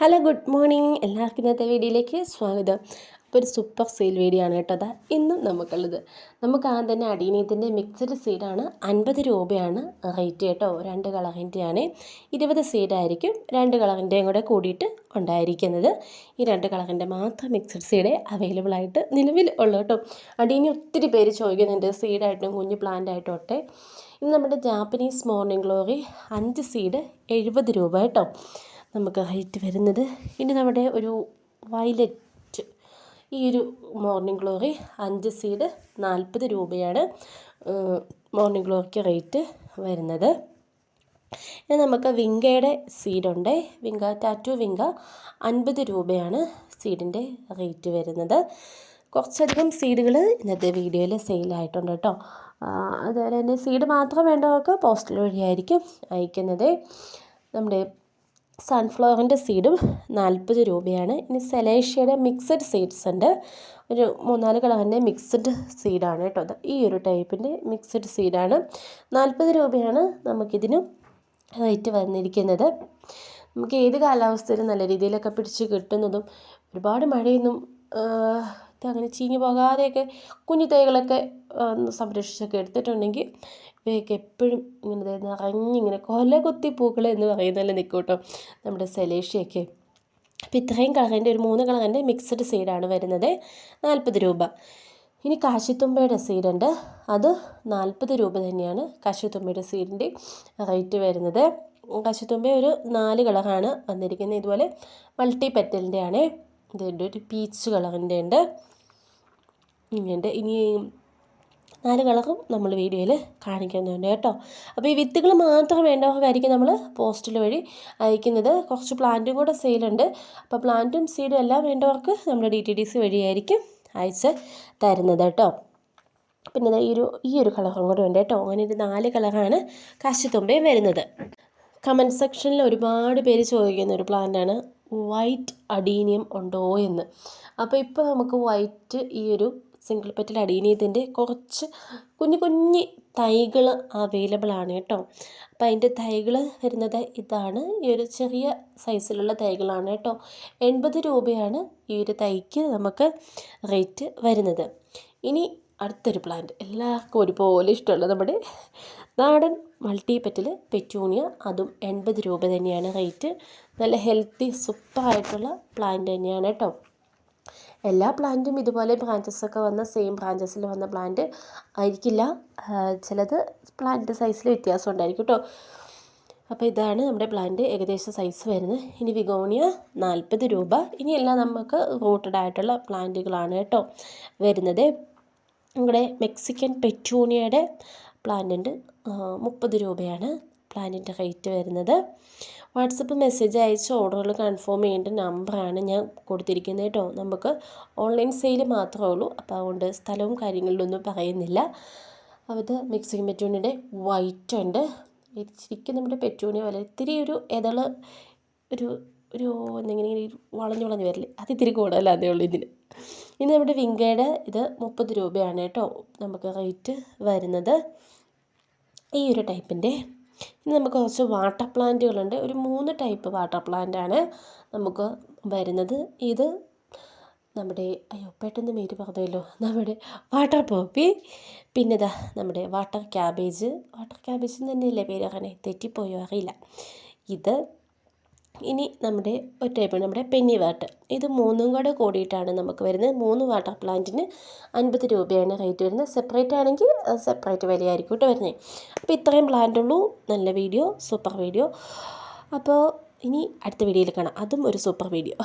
Hello good morning. എല്ലാവർക്കും ഇന്നത്തെ വീഡിയോയിലേക്ക് സ്വാഗതം. അപ്പോൾ ഒരു സൂപ്പർ സെയിൽ വീഡിയോ ആണ് കേട്ടോ അതാ ഇന്നും നമുക്കുള്ളത്. നമുക്ക് ആദ്യം തന്നെ അടീനീത്തിന്റെ മിക്സഡ് സീഡാണ് അൻപത് രൂപയാണ് റേറ്റ് കേട്ടോ. രണ്ട് കളറിന്റെയാണ് ഇരുപത് സീഡായിരിക്കും രണ്ട് കളറിന്റെയും കൂടെ കൂടിയിട്ട് ഉണ്ടായിരിക്കുന്നത്. ഈ രണ്ട് കളറിന്റെ മാത്രം മിക്സഡ് സീഡ് അവൈലബിൾ ആയിട്ട് നിലവിൽ ഉള്ളു കേട്ടോ. അടീനി ഒത്തിരി പേര് ചോദിക്കുന്നുണ്ട് സീഡായിട്ടും കുഞ്ഞ് പ്ലാന്റ് ആയിട്ടും ഒക്കെ. ഇന്ന് നമ്മുടെ ജാപ്പനീസ് മോർണിംഗ് ഗ്ലോറി അഞ്ച് സീഡ് എഴുപത് രൂപ കേട്ടോ. നമുക്ക് ഹൈറ്റ് വരുന്നത്. ഇനി നമ്മുടെ ഒരു വയലറ്റ് ഈ ഒരു മോർണിംഗ് ഗ്ലോറി അഞ്ച് സീഡ് നാൽപ്പത് രൂപയാണ് മോർണിംഗ് ഗ്ലോറിക്ക് റേറ്റ് വരുന്നത്. ഇനി നമുക്ക് വിങ്കയുടെ സീഡുണ്ട് വിങ്ക ടാറ്റു വിങ്ക അൻപത് രൂപയാണ് സീഡിന്റെ റേറ്റ് വരുന്നത്. കുറച്ചധികം സീഡുകൾ ഇന്നത്തെ വീഡിയോയിൽ സെയിലായിട്ടുണ്ട് കേട്ടോ. അതുപോലെ തന്നെ സീഡ് മാത്രം വേണ്ടവർക്ക് പോസ്റ്റൽ വഴിയായിരിക്കും അയക്കുന്നത്. നമ്മുടെ സൺഫ്ലവറിന്റെ സീഡും നാൽപ്പത് രൂപയാണ്. ഇനി സെലേഷ്യയുടെ മിക്സഡ് സീഡ്സ് ഉണ്ട്. ഒരു മൂന്നാൽ കളറിന്റെ മിക്സഡ് സീഡാണ് കേട്ടോ. ഈ ഒരു ടൈപ്പിന്റെ മിക്സഡ് സീഡാണ് നാൽപ്പത് രൂപയാണ് നമുക്കിതിന് റേറ്റ് വന്നിരിക്കുന്നത്. നമുക്ക് ഏത് കാലാവസ്ഥയിലും നല്ല രീതിയിലൊക്കെ പിടിച്ച് കിട്ടുന്നതും ഒരുപാട് മഴയൊന്നും അങ്ങനെ ചീഞ്ഞു പോകാതെയൊക്കെ കുഞ്ഞു തൈകളൊക്കെ സംരക്ഷിച്ചൊക്കെ എടുത്തിട്ടുണ്ടെങ്കിൽ ഇവയൊക്കെ എപ്പോഴും ഇങ്ങനെ നിറഞ്ഞിങ്ങനെ കൊല കുത്തി പൂക്കൾ എന്ന് പറയുന്നതിൽ നിൽക്കും കേട്ടോ നമ്മുടെ സെലേഷ്യയൊക്കെ. അപ്പോൾ ഇത്രയും കളറിന്റെ ഒരു മൂന്ന് കളറിന്റെ മിക്സഡ് സീഡാണ് വരുന്നത്. നാൽപ്പത് രൂപ. ഇനി കാശിത്തുമ്പയുടെ സീഡുണ്ട്. അത് നാൽപ്പത് രൂപ തന്നെയാണ് കാശിത്തുമ്പയുടെ സീഡിന്റെ റേറ്റ് വരുന്നത്. കാശിത്തുമ്പ ഒരു നാല് കളറാണ് വന്നിരിക്കുന്നത്. ഇതുപോലെ മൾട്ടി പെറ്റലിന്റെ ആണ് ഇതുണ്ട് ഒരു പീച്ച് കളറിന്റെ ഉണ്ട്. ഇങ്ങനെയുണ്ട്. ഇനി നാല് കളറും നമ്മൾ വീഡിയോയിൽ കാണിക്കുന്നുണ്ട് കേട്ടോ. അപ്പോൾ ഈ വിത്തുകൾ മാത്രം വേണ്ടവർക്കായിരിക്കും നമ്മൾ പോസ്റ്റൽ വഴി അയക്കുന്നത്. കുറച്ച് പ്ലാന്റും കൂടെ സെയിലുണ്ട് അപ്പോൾ പ്ലാന്റും സീഡും എല്ലാം വേണ്ടവർക്ക് നമ്മുടെ ഡി ടി ഡി സി വഴിയായിരിക്കും അയച്ച് തരുന്നത് കേട്ടോ. പിന്നെ ഈ ഒരു ഈ ഒരു കളറും കൂടെ ഉണ്ട് കേട്ടോ. അങ്ങനെ ഒരു നാല് കളറാണ് കാശിത്തുമ്പയും വരുന്നത്. കമന്റ് സെക്ഷനിൽ ഒരുപാട് പേര് ചോദിക്കുന്ന ഒരു പ്ലാന്റാണ് വൈറ്റ് അഡീനിയം ഉണ്ടോ എന്ന്. അപ്പോൾ ഇപ്പോൾ നമുക്ക് വൈറ്റ് ഈ ഒരു സിംഗിൾ പെറ്റൽ അടീനിയത്തിന്റെ കുറച്ച് കുഞ്ഞു കുഞ്ഞു തൈകൾ അവൈലബിൾ ആണ് കേട്ടോ. അപ്പോൾ അതിന്റെ തൈകൾ വരുന്നത് ഇതാണ്. ഈ ഒരു ചെറിയ സൈസിലുള്ള തൈകളാണ് കേട്ടോ. എൺപത് രൂപയാണ് ഈ ഒരു തൈക്ക് നമുക്ക് റേറ്റ് വരുന്നത്. ഇനി അടുത്തൊരു പ്ലാന്റ് എല്ലാവർക്കും ഒരുപോലെ ഇഷ്ടമുള്ള നമ്മുടെ നാടൻ മൾട്ടി പെറ്റൽ പെറ്റൂണിയ അതും എൺപത് രൂപ തന്നെയാണ് റേറ്റ് നല്ല ഹെൽത്തി സൂപ്പറായിട്ടുള്ള പ്ലാന്റ് തന്നെയാണ് കേട്ടോ എല്ലാ പ്ലാന്റും ഇതുപോലെ ബ്രാഞ്ചസൊക്കെ വന്ന സെയിം ബ്രാഞ്ചസിൽ വന്ന പ്ലാന്റ് ആയിരിക്കില്ല. ചിലത് പ്ലാന്റ് സൈസിൽ വ്യത്യാസം ഉണ്ടായിരിക്കും കേട്ടോ അപ്പോൾ ഇതാണ് നമ്മുടെ പ്ലാന്റ് ഏകദേശം സൈസ് വരുന്നത്. ഇനി വിഗോണിയ നാൽപ്പത് രൂപ. ഇനിയെല്ലാം നമുക്ക് റൂട്ടഡ് ആയിട്ടുള്ള പ്ലാന്റുകളാണ് കേട്ടോ വരുന്നത്. നമ്മുടെ മെക്സിക്കൻ പെറ്റൂണിയയുടെ പ്ലാന്റുണ്ട്. മുപ്പത് രൂപയാണ് പ്ലാന്റിന്റെ റേറ്റ് വരുന്നത്. വാട്സപ്പ് മെസ്സേജ് അയച്ച് ഓർഡറുകൾ കൺഫേം ചെയ്യേണ്ട നമ്പറാണ് ഞാൻ കൊടുത്തിരിക്കുന്നത് കേട്ടോ. നമുക്ക് ഓൺലൈൻ സെയിൽ മാത്രമേ ഉള്ളൂ. അപ്പോൾ അതുകൊണ്ട് സ്ഥലവും കാര്യങ്ങളിലൊന്നും പറയുന്നില്ല. അത് മിക്സിംഗ് പെറ്റൂണിയുടെ വൈറ്റ് ഉണ്ട് ശരിക്കും നമ്മുടെ പെറ്റൂണിയ പോലെ ഇത്തിരി ഒരു ഇതൾ ഒരു ഒരു എന്തെങ്കിലും വളഞ്ഞു വളഞ്ഞു വരില്ലേ അത് ഇത്തിരി കൂടുതലതേ ഉള്ളൂ ഇതിന്. ഇനി നമ്മുടെ വിങ്കയുടെ ഇത് മുപ്പത് രൂപയാണ് കേട്ടോ നമുക്ക് റേറ്റ് വരുന്നത്. ഈ ഒരു ടൈപ്പിന്റെ. ഇനി നമുക്ക് കുറച്ച് വാട്ടർ പ്ലാന്റുകളുണ്ട്. ഒരു മൂന്ന് ടൈപ്പ് വാട്ടർ പ്ലാന്റ് ആണ് നമുക്ക് വരുന്നത്. ഇത് നമ്മുടെ അയ്യോ പെട്ടെന്ന് പേര് പറഞ്ഞല്ലോ. നമ്മുടെ വാട്ടർ പോപ്പി. പിന്നെ ഇതാ നമ്മുടെ വാട്ടർ ക്യാബേജ്. വാട്ടർ ക്യാബേജ് തന്നെയല്ലേ പേര് അങ്ങനെ തെറ്റിപ്പോയോ അറിയില്ല. ഇത് ഇനി നമ്മുടെ ഒറ്റയപ്പം നമ്മുടെ പെന്നി വാട്ടർ ഇത് മൂന്നും കൂടെ കൂടിയിട്ടാണ് നമുക്ക് വരുന്നത്. മൂന്ന് വാട്ടർ പ്ലാന്റിന് അൻപത് രൂപയാണ് റേറ്റ് വരുന്നത്. സെപ്പറേറ്റ് ആണെങ്കിൽ സെപ്പറേറ്റ് വിലയായിരിക്കും കേട്ടോ വരുന്നത്. അപ്പോൾ ഇത്രയും പ്ലാന്റ് ഉള്ളൂ. നല്ല വീഡിയോ സൂപ്പർ വീഡിയോ അപ്പോൾ ഇനി അടുത്ത വീഡിയോയിൽ കാണാം. അതും ഒരു സൂപ്പർ വീഡിയോ